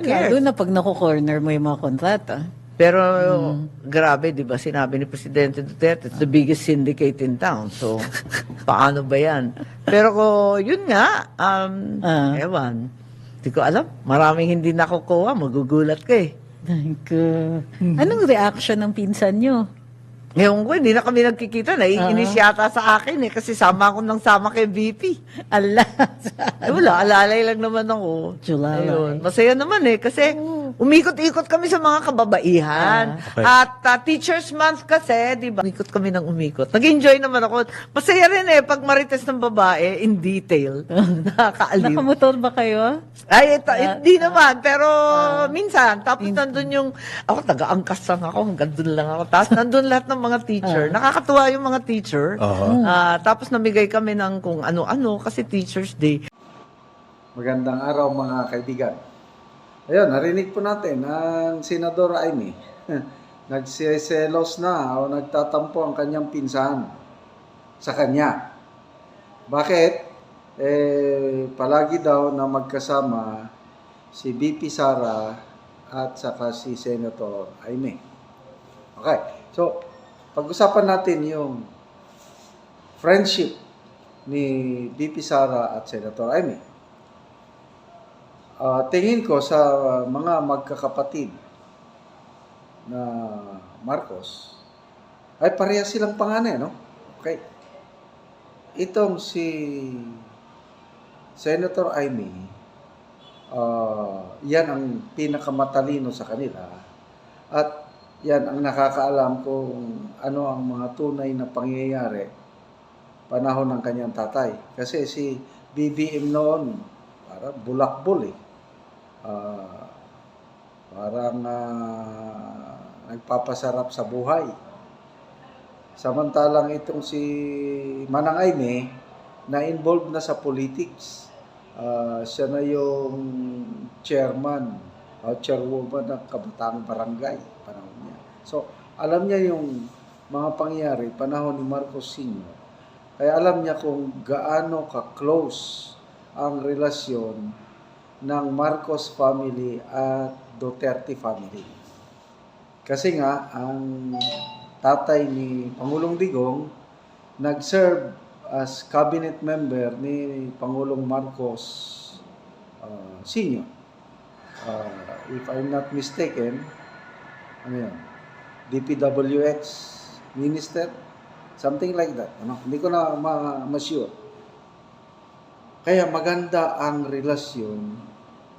Lalo na pag naku-corner mo yung mga kontrata. Pero grabe, 'di ba? Sinabi ni Presidente Duterte, it's the biggest syndicate in town. So, paano ba 'yan? Pero ko, yun nga, um, Ah. ewan. Hindi ko alam. Maraming hindi nakukuha. Magugulat ka eh. Thank you. Anong reaction ng pinsan nyo? Ngayon ko, hindi na kami nagkikita. Naiinis Ah. yata sa akin eh. Kasi sama ako ng sama kay VP. Ala. Eh wala, alalay lang naman ako. Julalay. Ayun. Masaya naman eh. Kasi umikot-ikot kami sa mga kababaihan. Okay. At uh, Teacher's Month kasi, di ba? Umikot kami ng umikot. Nag-enjoy naman ako. Masaya rin eh, pag marites ng babae in detail. Nakakaaliw. Nakamotor ba kayo? Ay, ito, Ah, hindi naman. Pero minsan, tapos nandun yung, ako taga-angkas lang ako, hanggang dun lang ako. Tapos nandun lahat ng mga teacher. Nakakatuwa yung mga teacher. Oo. Ah, tapos namigay kami ng kung ano-ano kasi Teacher's Day. Magandang araw mga kaibigan. Ayun, narinig po natin ang Senador Amy. Nagsiselos na o nagtatampo ang kanyang pinsan sa kanya. Bakit? Eh, palagi daw na magkasama si BP Sara at saka si Senator Amy. Okay. So, pag-usapan natin yung friendship ni BP Sara at Senator Amy. Ah, tingin ko sa mga magkakapatid na Marcos ay pareha silang panganay, no? Okay. Itong si Senator Amy, ah, yan ang pinakamatalino sa kanila at yan ang nakakaalam kung ano ang mga tunay na pangyayari panahon ng kanyang tatay. Kasi si BBM noon, parang bulakbol eh. Ah, parang ah, nagpapasarap sa buhay. Samantalang itong si Manang Aime, na-involved na sa politics. Ah, siya na yung chairman o chairwoman ng Kabataang Barangay. Niya. So, alam niya yung mga pangyayari panahon ni Marcos Sr. Kaya alam niya kung gaano ka-close ang relasyon ng Marcos family at Duterte family. Kasi nga, ang tatay ni Pangulong Digong nag-serve as cabinet member ni Pangulong Marcos uh, Sr. Uh, if I'm not mistaken, ano yun, DPWX minister, something like that. Ano? Hindi ko na ma- ma-sure. Kaya maganda ang relasyon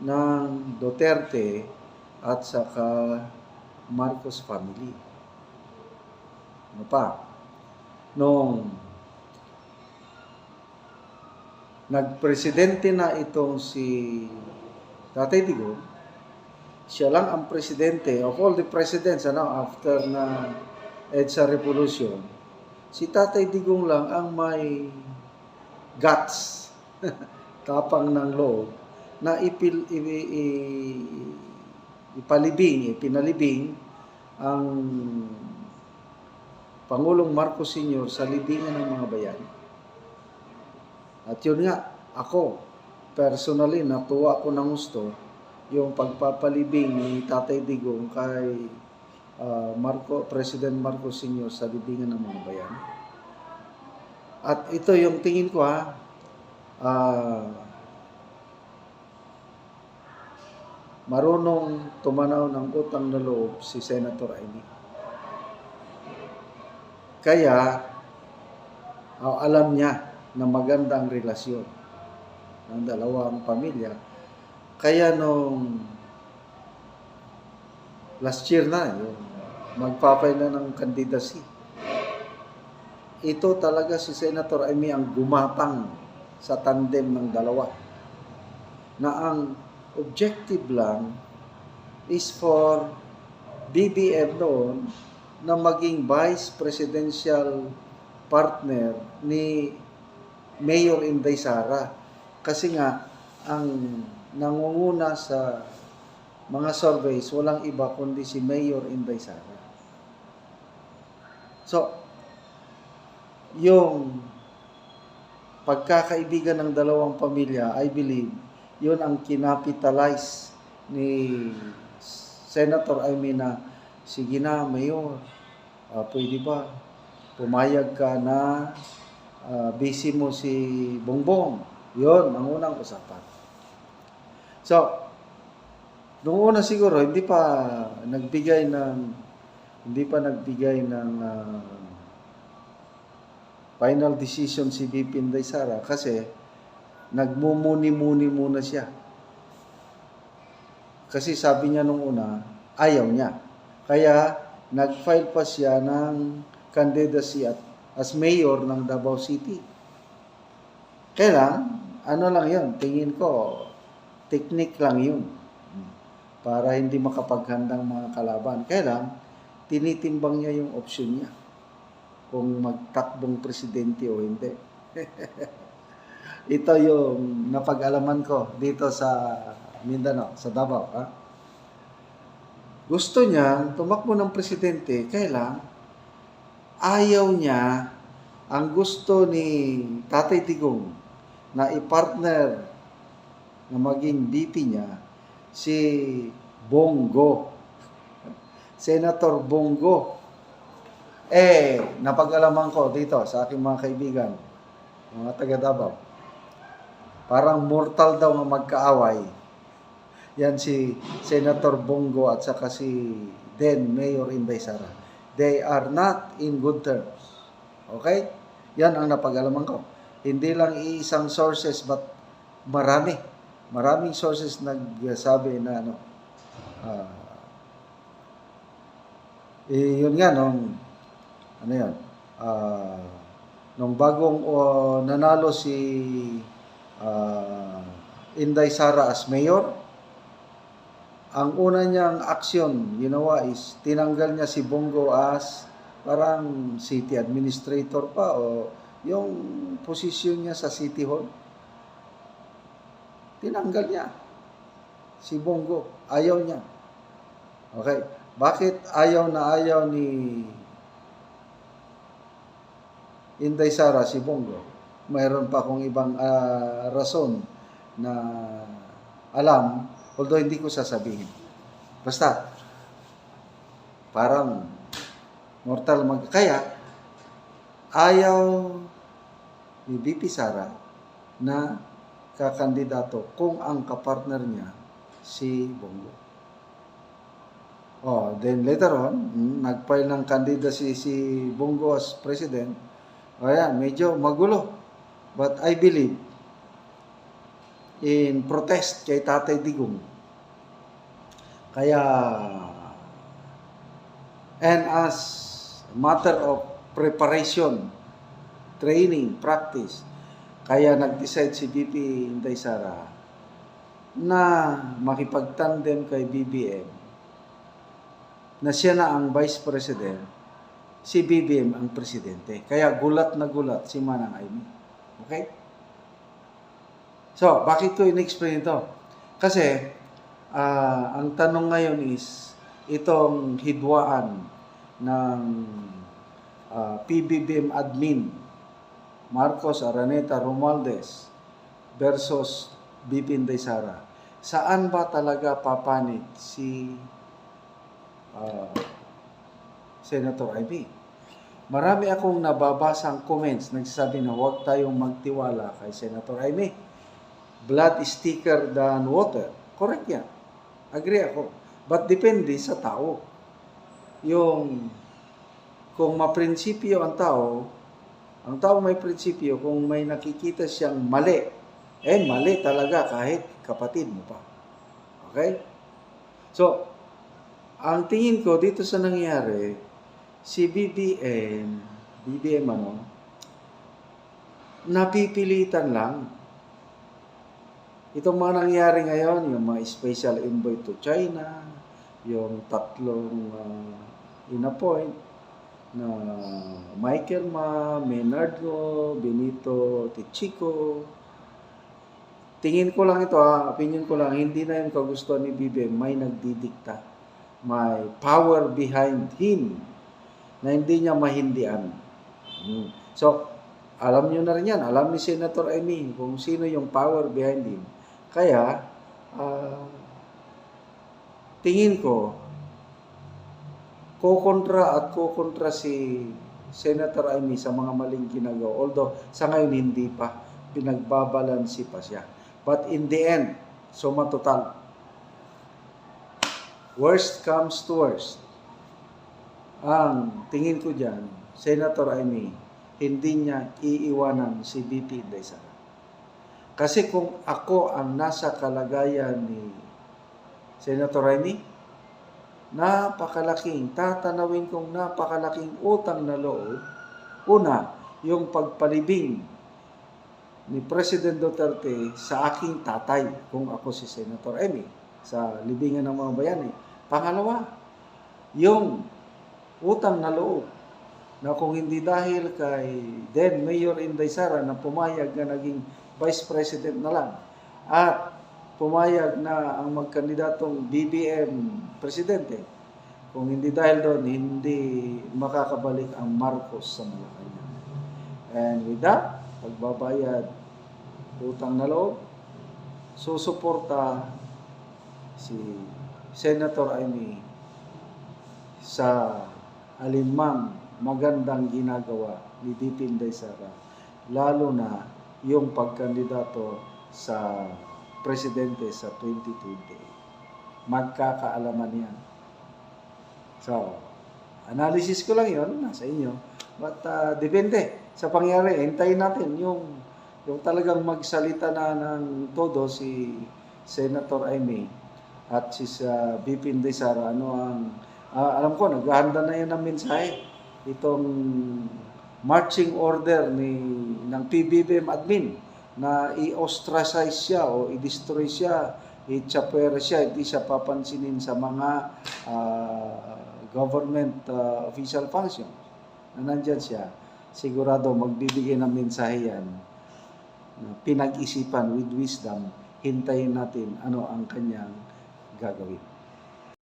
ng Duterte at saka Marcos family. Ano pa? Nung nagpresidente na itong si Tatay Digong, siya lang ang presidente of all the presidents ano, after na EDSA Revolution, si Tatay Digong lang ang may guts, tapang ng loob, na ipil, i, i, ipalibing, ipinalibing ang Pangulong Marcos Sr. sa libingan ng mga bayan. At yun nga, ako, personally, natuwa ko ng gusto yung pagpapalibing ni Tatay Digong kay ah, Marco, President Marcos Sr. sa libingan ng mga bayan. At ito yung tingin ko ha, ah, marunong tumanaw ng utang na loob si Senator Amy. Kaya, ah, alam niya na maganda ang relasyon ng dalawang pamilya. Kaya nung last year na, yung magpapay na ng candidacy, ito talaga si Senator Amy ang gumapang sa tandem ng dalawa. Na ang objective lang is for BBM noon na maging vice presidential partner ni Mayor Inday Sara. Kasi nga, ang nangunguna sa mga surveys, walang iba kundi si Mayor Inday. So, yung pagkakaibigan ng dalawang pamilya, I believe, yun ang kinapitalize ni Senator Amy na, sige na, Mayor, ah, pwede ba pumayag ka na ah, busy mo si Bongbong. Yon ang unang usapan. So, noong una siguro, hindi pa nagbigay ng, hindi pa nagbigay ng ah, final decision si VP Inday Sara kasi nagmumuni-muni muna siya. Kasi sabi niya nung una, ayaw niya. Kaya nag-file pa siya ng candidacy at, as mayor ng Davao City. Kaya lang, ano lang yun, tingin ko, technique lang yun. Para hindi makapaghandang mga kalaban. Kaya lang, tinitimbang niya yung option niya. Kung magtakbong presidente o hindi. Ito yung napag-alaman ko dito sa Mindanao, sa Davao. Ha? Gusto niya tumakbo ng presidente, kaya lang, ayaw niya ang gusto ni Tatay Tigong na i-partner na maging VP niya si Bongo. Senator Bongo. Eh, napag-alaman ko dito sa aking mga kaibigan, mga taga Davao. Parang mortal daw nga magkaaway. Yan si Senator Bongo at saka si then Mayor Inday Sara. They are not in good terms. Okay? Yan ang napag-alaman ko. Hindi lang iisang sources but marami. Maraming sources nagsabi na ano. ah, eh, yun nga nung ano yun? ah, nung bagong oh, nanalo si ah, Inday Sara as mayor, ang una niyang aksyon ginawa is tinanggal niya si Bongo as parang city administrator pa o yung posisyon niya sa city hall. Tinanggal niya si Bongo. Ayaw niya. Okay. Bakit ayaw na ayaw ni Inday Sara si Bongo? Mayroon pa akong ibang ah, rason na alam, although hindi ko sasabihin. Basta, parang mortal mag... Kaya, ayaw ni BP Sara na kakandidato kung ang kapartner niya si Bongo. Oh, then later on, mm, nag-file ng candidacy si Bongo as president. O yan, medyo magulo. But I believe in protest kay Tatay Digong. Kaya, and as matter of preparation, training, practice, kaya nag-decide si BP Inday Sara na makipagtandem kay BBM na siya na ang vice president, si BBM ang presidente. Kaya gulat na gulat si Manang Aimee. Okay? So, bakit ko in-explain ito? Kasi, ah, ang tanong ngayon is, itong hidwaan ng ah, PBBM admin, Marcos Araneta Romualdez versus BP Inday Sara. Saan ba talaga papanit si ah, Senator Ivy? Marami akong nababasang comments nagsasabi na huwag tayong magtiwala kay Senator Amy. Blood is thicker than water. Correct yan. Agree ako. But depende sa tao. Yung kung maprinsipyo ang tao, ang tao may prinsipyo, kung may nakikita siyang mali, eh mali talaga kahit kapatid mo pa. Okay? So, ang tingin ko dito sa nangyari, si BBM, BBM ano, napipilitan lang. Itong mga nangyari ngayon, yung mga special envoy to China, yung tatlong uh, in-appoint na Michael Ma, Menardo, Benito Tichico. Tingin ko lang ito, ha, opinion ko lang, hindi na yung kagustuhan ni BBM, may nagdidikta. May power behind him na hindi niya mahindian. Hmm. So, alam niyo na rin yan. Alam ni Senator Amy kung sino yung power behind him. Kaya, ah, tingin ko, kukontra at kukontra si Senator Amy sa mga maling ginagawa. Although sa ngayon hindi pa, pinagbabalansi pa siya. But in the end, suma total, worst comes to worst. Ang tingin ko dyan, Senator Amy, hindi niya iiwanan si BP Inday. Kasi kung ako ang nasa kalagayan ni Senator Amy, napakalaking, tatanawin kong napakalaking utang na loob. Una, yung pagpalibing ni President Duterte sa aking tatay kung ako si Senator Amy sa libingan ng mga bayani. Pangalawa, yung utang na loob na kung hindi dahil kay then Mayor Inday Sara na pumayag na naging Vice President na lang at pumayag na ang magkandidatong BBM Presidente. Kung hindi dahil doon hindi makakabalik ang Marcos sa Malacanang. And with that pagbabayad utang na loob susuporta si Senator Amy sa alinmang magandang ginagawa ni DP Inday Sara, lalo na yung pagkandidato sa presidente sa 2028. Magkakaalaman yan. So, analysis ko lang yon nasa inyo. But uh, depende sa pangyari. Hintayin natin yung, yung talagang magsalita na ng todo si Senator Amy at si sa BP Inday Sara. Ano ang Ah, alam ko, naghahanda na yan ng mensahe. Itong marching order ni ng PBBM admin na i-ostracize siya o i-destroy siya, i-chaper siya, hindi siya papansinin sa mga ah, government ah, official functions na nandyan siya. Sigurado magbibigay ng mensahe yan na pinag-isipan with wisdom, hintayin natin ano ang kanyang gagawin.